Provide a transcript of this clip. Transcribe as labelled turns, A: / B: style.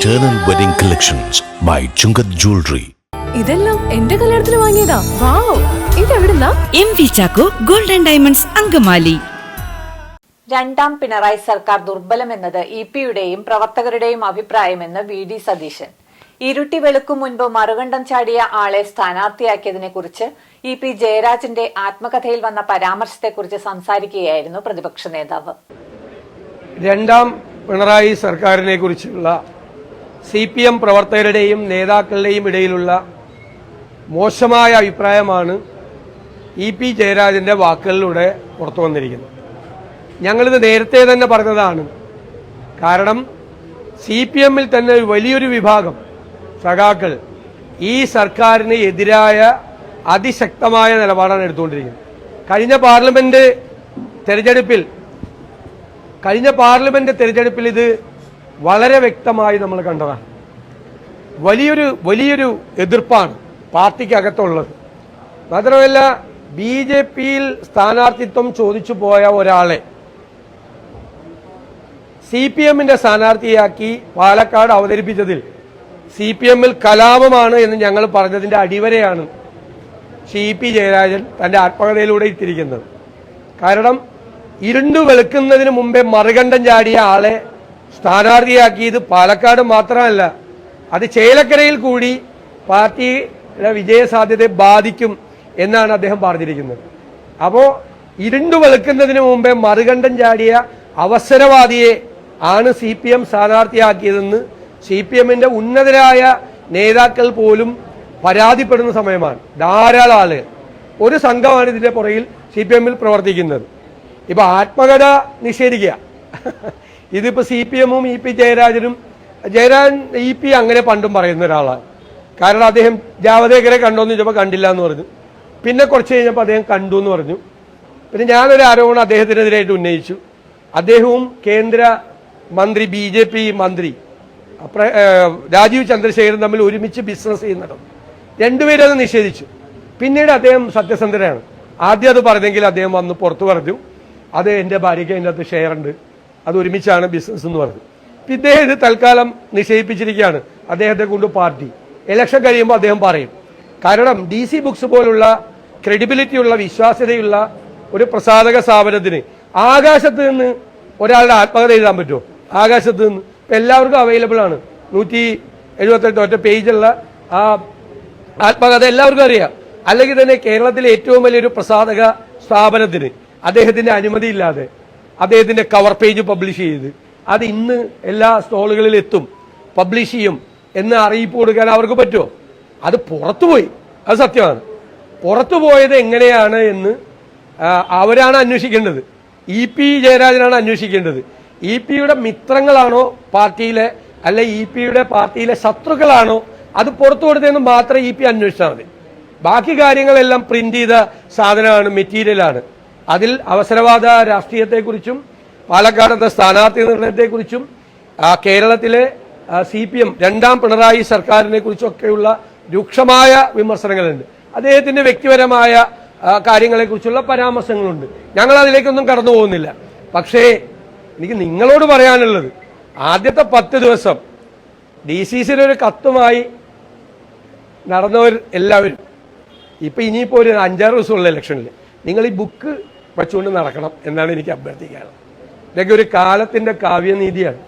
A: Eternal Wedding Collections by Chungath Jewelry.
B: ഇതെല്ലാം എന്റെ കല്യാണത്തിന് വാങ്ങിയതാ. Wow ഇതെവിടുന്നാ?
C: M V Chacko golden diamonds Angamaly.
D: രണ്ടാം പിണറായി സർക്കാർ ദുർബലമെന്നത് ഇ പിയുടെയും പ്രവർത്തകരുടെയും അഭിപ്രായമെന്ന് വി ഡി സതീശൻ. ഇരുട്ടി വെളുക്കും മുൻപ് മറുകണ്ഠം ചാടിയ ആളെ സ്ഥാനാർത്ഥിയാക്കിയതിനെ കുറിച്ച് ഇ പി ജയരാജന്റെ ആത്മകഥയിൽ വന്ന പരാമർശത്തെക്കുറിച്ച് സംസാരിക്കുകയായിരുന്നു പ്രതിപക്ഷ നേതാവ്.
E: രണ്ടാം പിണറായി സർക്കാരിനെ കുറിച്ചുള്ള സി പി എം പ്രവർത്തകരുടെയും നേതാക്കളുടെയും ഇടയിലുള്ള മോശമായ അഭിപ്രായമാണ് ഇ പി ജയരാജന്റെ വാക്കുകളിലൂടെ പുറത്തു വന്നിരിക്കുന്നത്. ഞങ്ങളിത് നേരത്തെ തന്നെ പറഞ്ഞതാണ്. കാരണം സി പി എമ്മിൽ തന്നെ വലിയൊരു വിഭാഗം സഖാക്കൾ ഈ സർക്കാരിന് എതിരായ അതിശക്തമായ നിലപാടാണ് എടുത്തുകൊണ്ടിരിക്കുന്നത്. കഴിഞ്ഞ പാർലമെന്റ് തെരഞ്ഞെടുപ്പിൽ കഴിഞ്ഞ പാർലമെന്റ് തെരഞ്ഞെടുപ്പിൽ ഇത് വളരെ വ്യക്തമായി നമ്മൾ കണ്ടതാണ്. വലിയൊരു വലിയൊരു എതിർപ്പാണ് പാർട്ടിക്കകത്തുള്ളത്. മാത്രമല്ല ബി ജെ പിയിൽ സ്ഥാനാർത്ഥിത്വം ചോദിച്ചു പോയ ഒരാളെ സി പി എമ്മിന്റെ സ്ഥാനാർത്ഥിയാക്കി പാലക്കാട് അവതരിപ്പിച്ചതിൽ സി പി എമ്മിൽ കലാപമാണ് എന്ന് ഞങ്ങൾ പറഞ്ഞതിന്റെ അടിവരെയാണ് സി പി ജയരാജൻ തന്റെ ആത്മകഥയിലൂടെ ഇട്ടിരിക്കുന്നത്. കാരണം ഇരുണ്ടു വെളുക്കുന്നതിന് മുമ്പേ മറുകണ്ഠം ചാടിയ ആളെ സ്ഥാനാർത്ഥിയാക്കിയത് പാലക്കാട് മാത്രമല്ല. അത് ചേലക്കരയിൽ കൂടി പാർട്ടിയുടെ വിജയസാധ്യതയെ ബാധിക്കും എന്നാണ് അദ്ദേഹം പറഞ്ഞിരിക്കുന്നത്. അപ്പോൾ ഇരുണ്ടു വെളുക്കുന്നതിന് മുമ്പേ മറുകണ്ഠം ചാടിയ അവസരവാദിയെ ആണ് സി പി എം സ്ഥാനാർത്ഥിയാക്കിയതെന്ന് സി പി എമ്മിന്റെ ഉന്നതരായ നേതാക്കൾ പോലും പരാതിപ്പെടുന്ന സമയമാണ്. ധാരാളം ആളുകൾ ഒരു സംഘമാണ് ഇതിന്റെ പുറകിൽ സി പി എമ്മിൽ പ്രവർത്തിക്കുന്നത്. ഇപ്പൊ ആത്മകഥ നിഷേധിക്കുക. ഇതിപ്പോ സി പി എമ്മും ഇ പി ജയരാജനും ജയരാജൻ ഇ പി അങ്ങനെ പണ്ടും പറയുന്ന ഒരാളാണ്. കാരണം അദ്ദേഹം ജാവദേക്കറെ കണ്ടോന്ന് ചോദിച്ചപ്പോൾ കണ്ടില്ല എന്ന് പറഞ്ഞു. പിന്നെ കുറച്ച് കഴിഞ്ഞപ്പോൾ അദ്ദേഹം കണ്ടു എന്ന് പറഞ്ഞു. പിന്നെ ഞാനൊരു ആരോപണം അദ്ദേഹത്തിനെതിരായിട്ട് ഉന്നയിച്ചു. അദ്ദേഹവും കേന്ദ്ര മന്ത്രി ബി ജെ പി മന്ത്രി രാജീവ് ചന്ദ്രശേഖരൻ തമ്മിൽ ഒരുമിച്ച് ബിസിനസ് ചെയ്യുന്നുണ്ട് രണ്ടുപേരും അത് നിഷേധിച്ചു. പിന്നീട് അദ്ദേഹം സത്യസന്ധനാണ് ആദ്യം അത് പറഞ്ഞെങ്കിൽ അദ്ദേഹം വന്ന് പുറത്തു പറഞ്ഞു. അത് എന്റെ ഭാര്യയ്ക്ക് അതിന്റെ അകത്ത് ഷെയർ ഉണ്ട്. അത് ഒരുമിച്ചാണ് ബിസിനസ് എന്ന് പറഞ്ഞത്. ഇപ്പം ഇദ്ദേഹം ഇത് തൽക്കാലം നിഷേധിപ്പിച്ചിരിക്കുകയാണ് അദ്ദേഹത്തെ കൊണ്ട് പാർട്ടി. ഇലക്ഷൻ കഴിയുമ്പോൾ അദ്ദേഹം പറയും. കാരണം ഡി സി ബുക്സ് പോലുള്ള ക്രെഡിബിലിറ്റിയുള്ള വിശ്വാസ്യതയുള്ള ഒരു പ്രസാധക സ്ഥാപനത്തിന് ആകാശത്ത് നിന്ന് ഒരാളുടെ ആത്മകഥ എഴുതാൻ പറ്റുമോ? ആകാശത്ത് നിന്ന്. ഇപ്പം എല്ലാവർക്കും അവൈലബിൾ ആണ്. നൂറ്റി എഴുപത്തെട്ട് ഒറ്റ പേജുള്ള ആ ആത്മകഥ എല്ലാവർക്കും അറിയാം. അല്ലെങ്കിൽ തന്നെ കേരളത്തിലെ ഏറ്റവും വലിയൊരു പ്രസാധക സ്ഥാപനത്തിന് അദ്ദേഹത്തിന്റെ അനുമതി ഇല്ലാതെ അദ്ദേഹത്തിന്റെ കവർ പേജ് പബ്ലിഷ് ചെയ്ത്. അത് ഇന്ന് എല്ലാ സ്റ്റോളുകളിൽ എത്തും. പബ്ലിഷ് ചെയ്യും. എന്ന് അറിയിപ്പ് കൊടുക്കാൻ അവർക്ക് പറ്റുമോ? അത് പുറത്തുപോയി അത് സത്യമാണ്. പുറത്തു പോയത് എങ്ങനെയാണ് എന്ന് അവരാണ് അന്വേഷിക്കേണ്ടത്. ഇ പി ജയരാജനാണ് അന്വേഷിക്കേണ്ടത്. ഇ പിയുടെ മിത്രങ്ങളാണോ പാർട്ടിയിലെ അല്ലെ ഇ പിയുടെ പാർട്ടിയിലെ ശത്രുക്കളാണോ? അത് പുറത്തു കൊടുത്തതെന്ന് മാത്രം ഇ പി അന്വേഷിച്ചാൽ മതി. ബാക്കി കാര്യങ്ങളെല്ലാം പ്രിന്റ് ചെയ്ത സാധനമാണ് മെറ്റീരിയലാണ് അതിൽ അവസരവാദ രാഷ്ട്രീയത്തെക്കുറിച്ചും പാലക്കാടത്തെ സ്ഥാനാർത്ഥി നിർണയത്തെക്കുറിച്ചും കേരളത്തിലെ സി പി എം രണ്ടാം പിണറായി സർക്കാരിനെ കുറിച്ചൊക്കെയുള്ള രൂക്ഷമായ വിമർശനങ്ങളുണ്ട്. അദ്ദേഹത്തിന്റെ വ്യക്തിപരമായ കാര്യങ്ങളെക്കുറിച്ചുള്ള പരാമർശങ്ങളുണ്ട്. ഞങ്ങൾ അതിലേക്കൊന്നും കടന്നു പോകുന്നില്ല പക്ഷേ എനിക്ക് നിങ്ങളോട് പറയാനുള്ളത് ആദ്യത്തെ പത്ത് ദിവസം ഡി സി സിയുടെ ഒരു കത്തുമായി നടന്നവർ എല്ലാവരും. ഇപ്പൊ ഇനിയിപ്പോ ഒരു അഞ്ചാറ് ദിവസമുള്ള ഇലക്ഷനിൽ നിങ്ങൾ ഈ ബുക്ക് വെച്ചുകൊണ്ട് നടക്കണം എന്നാണ് എനിക്ക് അഭ്യർത്ഥിക്കാനുള്ളത്. ഇതൊക്കെ ഒരു കാലത്തിന്റെ കാവ്യനീതിയാണ്.